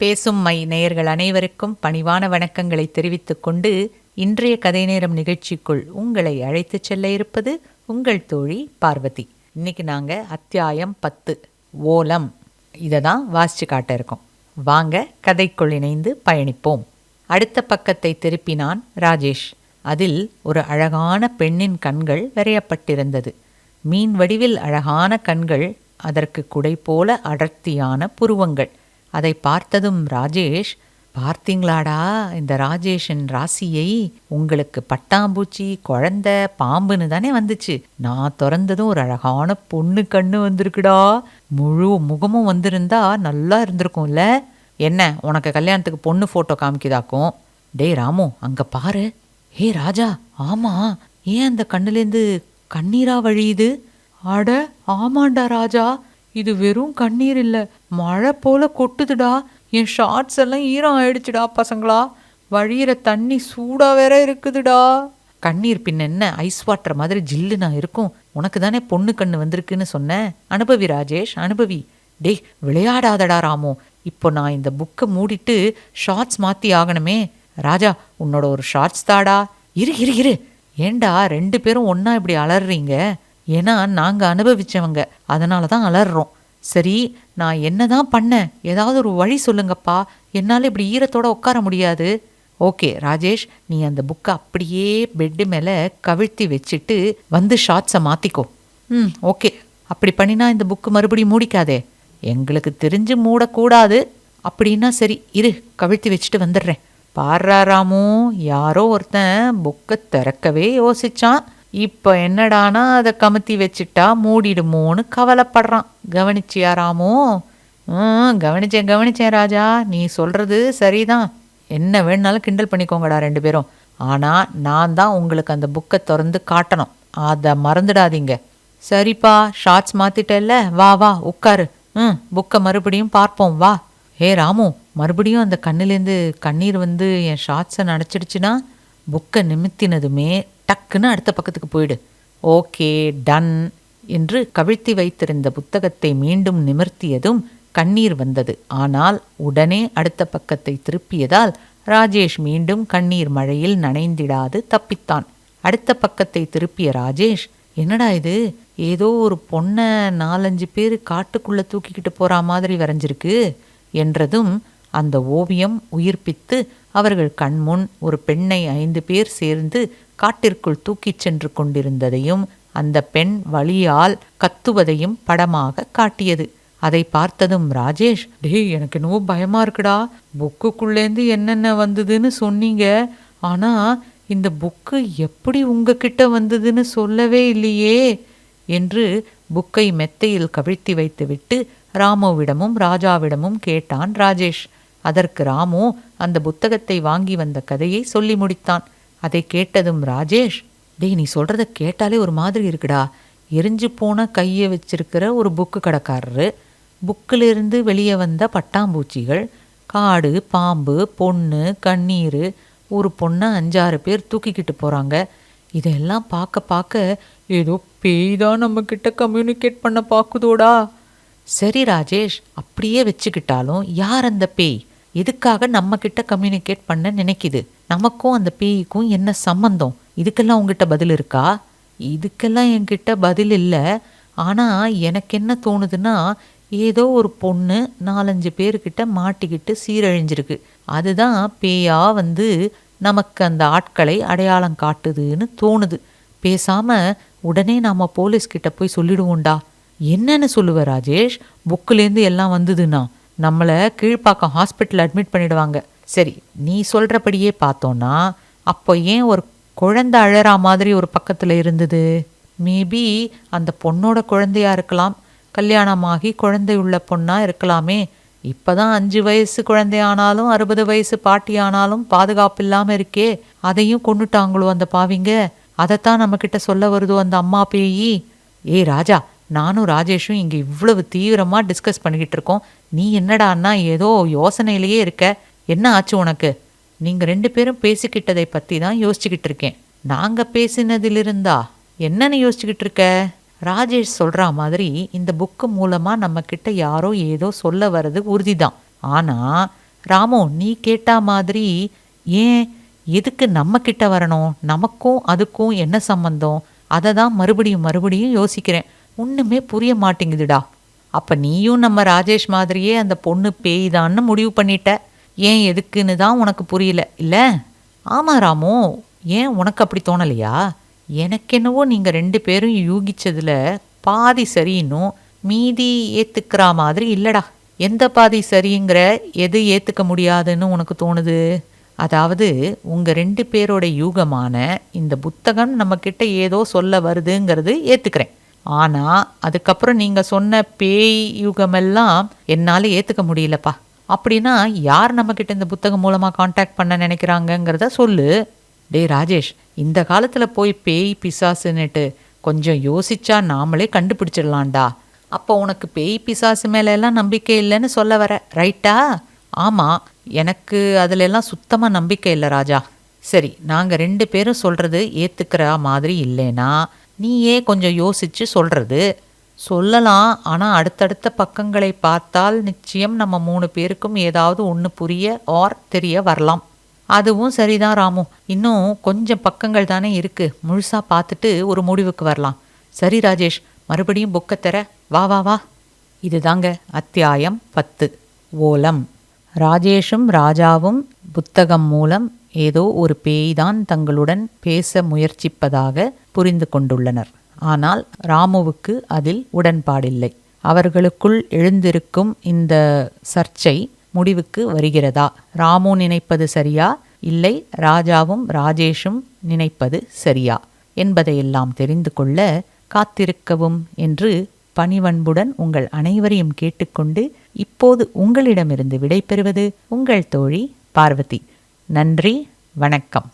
பேசும் மை நேயர்கள் அனைவருக்கும் பணிவான வணக்கங்களை தெரிவித்துக் கொண்டு இன்றைய கதை நேரம் நிகழ்ச்சிக்குள் உங்களை அழைத்துச் செல்ல இருப்பது உங்கள் தோழி பார்வதி. இன்னைக்கு நாங்க அத்தியாயம் பத்து ஓலம். இதை தான் வாசிச்சு காட்ட இருக்கோம். வாங்க கதைக்குள் இணைந்து பயணிப்போம். அடுத்த பக்கத்தை திருப்பினான் ராஜேஷ். அதில் ஒரு அழகான பெண்ணின் கண்கள் வரையப்பட்டிருந்தது. மீன் வடிவில் அழகான கண்கள் அதற்கு குடை போல அடர்த்தியான புருவங்கள். அதை பார்த்ததும் ராஜேஷ் பார்த்தீங்களாடா இந்த ராஜேஷின் ராசியை உங்களுக்கு பட்டாம்பூச்சி குழந்த பாம்புன்னு தானே வந்துச்சு. நான் திறந்ததும் ஒரு அழகான பொண்ணு கண்ணு வந்திருக்குடா. முழு முகமும் வந்திருந்தா நல்லா இருந்திருக்கும்ல. என்ன உனக்கு கல்யாணத்துக்கு பொண்ணு ஃபோட்டோ காமிக்குதாக்கும்? டேய் ராமு அங்க பாரு. ஏ ராஜா ஆமா. ஏன் அந்த கண்ணுலேருந்து கண்ணீரா வழியுது? அட ஆமாண்டா ராஜா. இது வெறும் கண்ணீர் இல்லை. மழை போல கொட்டுதுடா. என் ஷார்ட்ஸ் எல்லாம் ஈரம் ஆயிடுச்சுடா பசங்களா. வழியிற தண்ணி சூடாக வேற இருக்குதுடா. கண்ணீர் பின்ன என்ன? ஐஸ் வாட்டர் மாதிரி ஜில்லு நான் இருக்கும். உனக்கு தானே பொண்ணு கண்ணு வந்திருக்குன்னு சொன்னேன் அனுபவி ராஜேஷ் அனுபவி. டேய் விளையாடாதடா ராமு. இப்போ நான் இந்த புக்கை மூடிட்டு ஷார்ட்ஸ் மாற்றி ஆகணுமே. ராஜா உன்னோட ஒரு ஷார்ட்ஸ் தாடா. இரு இரு இரு. ஏண்டா ரெண்டு பேரும் ஒன்றா இப்படி அலறுறீங்க ஏன்னா நாங்க அனுபவிச்சவங்க. அதனால தான் அலறுறோம் சரி நான் என்னதான் பண்ணேன்? ஏதாவது ஒரு வழி சொல்லுங்கப்பா. என்னால் இப்படி ஈரத்தோட உட்கார முடியாது. ஓகே ராஜேஷ் நீ அந்த புக்கை அப்படியே பெட்டு மேலே கவிழ்த்தி வச்சுட்டு வந்து ஷார்ட்ஸை மாற்றிக்கோ ம் ஓகே. அப்படி பண்ணினா இந்த புக்கு மறுபடியும் மூடிக்காதே. எங்களுக்கு தெரிஞ்சு மூடக்கூடாது. அப்படின்னா சரி இரு கவிழ்த்தி வச்சுட்டு வந்துடுறேன். பாடுறா ராமு யாரோ ஒருத்தன் புக்கை திறக்கவே யோசிச்சான். இப்போ என்னடானா அதை கமுத்தி வச்சுட்டா மூடிடுமோன்னு கவலைப்படுறான். கவனிச்சியாராமு? ம் கவனிச்சேன் கவனிச்சேன் ராஜா. நீ சொல்கிறது சரிதான். என்ன வேணாலும் கிண்டல் பண்ணிக்கோங்கடா ரெண்டு பேரும். ஆனால் நான் தான் உங்களுக்கு அந்த புக்கை திறந்து காட்டணும். அதை மறந்துடாதீங்க. சரிப்பா ஷார்ட்ஸ் மாத்திட்டல்ல. வா வா உட்காரு. ம் புக்கை மறுபடியும் பார்ப்போம். வா. ஏ ராமு மறுபடியும் அந்த கண்ணுலேருந்து கண்ணீர் வந்து என் ஷார்ட்ஸை நனைச்சிடுச்சுன்னா புக்கை நிமித்தினதுமே டக்குன்னு அடுத்த பக்கத்துக்கு போயிடு. ஓகே டன் என்று கவிழ்த்தி வைத்திருந்த புத்தகத்தை மீண்டும் நிமிர்த்தியதும் கண்ணீர் வந்தது. ஆனால் உடனே அடுத்த பக்கத்தை திருப்பியதால் ராஜேஷ் மீண்டும் கண்ணீர் மழையில் நனைந்திடாது தப்பித்தான். அடுத்த பக்கத்தை திருப்பிய ராஜேஷ் என்னடா இது? ஏதோ ஒரு பொண்ணை நாலஞ்சு பேர் காட்டுக்குள்ள தூக்கிக்கிட்டு போகிற மாதிரி வரைஞ்சிருக்கு என்றதும் அந்த ஓவியம் உயிர்ப்பித்து அவர்கள் கண்முன் ஒரு பெண்ணை ஐந்து பேர் சேர்ந்து காட்டிற்குள் தூக்கிச் சென்று கொண்டிருந்ததையும் அந்த பெண் வழியால் கத்துவதையும் படமாக காட்டியது. அதை பார்த்ததும் ராஜேஷ் டேய் எனக்கு என்னவோ பயமா இருக்குடா. புக்குக்குள்ளேருந்து என்னென்ன வந்ததுன்னு சொன்னீங்க. ஆனா இந்த புக்கு எப்படி உங்ககிட்ட வந்ததுன்னு சொல்லவே இல்லையே என்று புக்கை மெத்தையில் கவிழ்த்தி வைத்துவிட்டு ராமுவிடமும் ராஜாவிடமும் கேட்டான் ராஜேஷ். அதற்கு ராமு அந்த புத்தகத்தை வாங்கி வந்த கதையை சொல்லி முடித்தான். அதை கேட்டதும் ராஜேஷ் டேய் நீ சொல்கிறத கேட்டாலே ஒரு மாதிரி இருக்குடா. எரிஞ்சு போன கையை வச்சிருக்கிற ஒரு புக்கு கடைக்காரரு புக்கிலிருந்து வெளியே வந்த பட்டாம்பூச்சிகள் காடு பாம்பு பொண்ணு கண்ணீர் ஒரு பொண்ணை அஞ்சாறு பேர் தூக்கிக்கிட்டு போகிறாங்க இதெல்லாம் பார்க்க பார்க்க ஏதோ பேய் தான் நம்மக்கிட்ட கம்யூனிகேட் பண்ண பார்க்குதோடா. சரி ராஜேஷ் அப்படியே வச்சுக்கிட்டாலும் யார் அந்த பேய்? எதுக்காக நம்மக்கிட்ட கம்யூனிகேட் பண்ண நினைக்குது? நமக்கும் அந்த பேய்க்கும் என்ன சம்பந்தம்? இதுக்கெல்லாம் உங்ககிட்ட பதில் இருக்கா? இதுக்கெல்லாம் என்கிட்ட பதில் இல்லை. ஆனால் எனக்கு என்ன தோணுதுன்னா ஏதோ ஒரு பொண்ணு நாலஞ்சு பேர்கிட்ட மாட்டிக்கிட்டு சீரழிஞ்சிருக்கு. அதுதான் பேயா வந்து நமக்கு அந்த ஆட்களை அடையாளம் காட்டுதுன்னு தோணுது. பேசாம உடனே நாம போலீஸ்கிட்ட போய் சொல்லிடுவோம்டா. என்னன்னு சொல்லுவ ராஜேஷ்? புக்குலேருந்து எல்லாம் வந்ததுன்னா. நம்மளை கீழ்ப்பாக்கம் ஹாஸ்பிட்டல் அட்மிட் பண்ணிடுவாங்க. சரி நீ சொல்கிறபடியே பார்த்தோன்னா அப்போ ஏன் ஒரு குழந்தை அழறா மாதிரி ஒரு பக்கத்தில் இருந்தது? மேபி அந்த பொண்ணோட குழந்தையா இருக்கலாம். கல்யாணமாகி குழந்தை உள்ள பொண்ணாக இருக்கலாமே. இப்பதான் அஞ்சு வயசு குழந்தையானாலும் அறுபது வயசு பாட்டி ஆனாலும் பாதுகாப்பு இல்லாமல் இருக்கே. அதையும் கொண்டுட்டாங்களோ அந்த பாவிங்க? அதைத்தான் நம்மக்கிட்ட சொல்ல வருதோ அந்த அம்மா பேயி? ஏய் ராஜா நானும் ராஜேஷும் இங்கே இவ்வளவு தீவிரமாக டிஸ்கஸ் பண்ணிக்கிட்டு இருக்கோம். நீ என்னடான்னா ஏதோ யோசனையிலேயே இருக்க. என்ன ஆச்சு உனக்கு? நீங்க ரெண்டு பேரும் பேசிக்கிட்டதை பத்தி தான் யோசிச்சுக்கிட்டு இருக்கேன். நாங்க பேசினதிலிருந்தா? என்னன்னு யோசிச்சுக்கிட்டு இருக்க? ராஜேஷ் சொல்ற மாதிரி இந்த புக்கு மூலமா நம்ம கிட்ட யாரோ ஏதோ சொல்ல வர்றது உறுதிதான். ஆனா ராமு நீ கேட்டா மாதிரி ஏன் எதுக்கு நம்ம கிட்ட வரணும்? நமக்கும் அதுக்கும் என்ன சம்பந்தம்? அதை தான் மறுபடியும் மறுபடியும் யோசிக்கிறேன். ஒன்றுமே புரிய மாட்டேங்குதுடா. அப்போ நீயும் நம்ம ராஜேஷ் மாதிரியே அந்த பொண்ணு பேய்தான்னு முடிவு பண்ணிட்ட? ஏன் எதுக்குன்னு தான் உனக்கு புரியல. இல்லை? ஆமாம் ராமு ஏன் உனக்கு அப்படி தோணலையா? எனக்கென்னவோ நீங்கள் ரெண்டு பேரும் யூகிச்சதில் பாதி சரின்னும் மீதி ஏற்றுக்கிற மாதிரி இல்லைடா. எந்த பாதி சரிங்கிற எது ஏற்றுக்க முடியாதுன்னு உனக்கு தோணுது? அதாவது உங்கள் ரெண்டு பேரோட யூகமான இந்த புத்தகம் நம்மக்கிட்ட ஏதோ சொல்ல வருதுங்கிறது ஏற்றுக்கிறேன் ஆனால் அதுக்கப்புறம் நீங்கள் சொன்ன பேய் யூகமெல்லாம் என்னால் ஏற்றுக்க முடியலப்பா. அப்படின்னா யார் நம்மக்கிட்ட இந்த புத்தகம் மூலமாக காண்டாக்ட் பண்ண நினைக்கிறாங்கங்கிறத சொல்லு. டேய் ராஜேஷ் இந்த காலத்தில் போய் பேய் பிசாசுன்னுட்டு கொஞ்சம் யோசிச்சா நாமளே கண்டுபிடிச்சிடலாம்டா. அப்போ உனக்கு பேய் பிசாசு மேலெல்லாம் நம்பிக்கை இல்லைன்னு சொல்ல வர ரைட்டா? ஆமாம் எனக்கு அதிலெல்லாம் சுத்தமாக நம்பிக்கை இல்லை ராஜா. சரி நாங்கள் ரெண்டு பேரும் சொல்கிறது ஏற்றுக்கிற மாதிரி இல்லைன்னா நீயே கொஞ்சம் யோசிச்சு சொல்கிறது சொல்லலாம். ஆனால் அடுத்தடுத்த பக்கங்களை பார்த்தால் நிச்சயம் நம்ம மூணு பேருக்கும் ஏதாவது ஒன்று புரிய ஆர் தெரிய வரலாம். அதுவும் சரிதான் ராமு. இன்னும் கொஞ்சம் பக்கங்கள் தானே இருக்கு. முழுசா பார்த்துட்டு ஒரு முடிவுக்கு வரலாம். சரி ராஜேஷ். மறுபடியும் புக்கை தர. வா வா வா. இதுதாங்க அத்தியாயம் பத்து. ஓலம். ராஜேஷும் ராஜாவும் புத்தகம் மூலம் ஏதோ ஒரு பேய்தான் தங்களுடன் பேச முயற்சிப்பதாக புரிந்து கொண்டுள்ளனர். ஆனால் ராமுவுக்கு அதில் உடன்பாடில்லை. அவர்களுக்குள் எழுந்திருக்கும் இந்த சர்ச்சை முடிவுக்கு வருகிறதா? ராமு நினைப்பது சரியா? இல்லை ராஜாவும் ராஜேஷும் நினைப்பது சரியா? என்பதையெல்லாம் தெரிந்து கொள்ள காத்திருக்கவும் என்று பணிவன்புடன் உங்கள் அனைவரையும் கேட்டுக்கொண்டு இப்போது உங்களிடமிருந்து விடைபெறுவது உங்கள் தோழி பார்வதி. நன்றி வணக்கம்.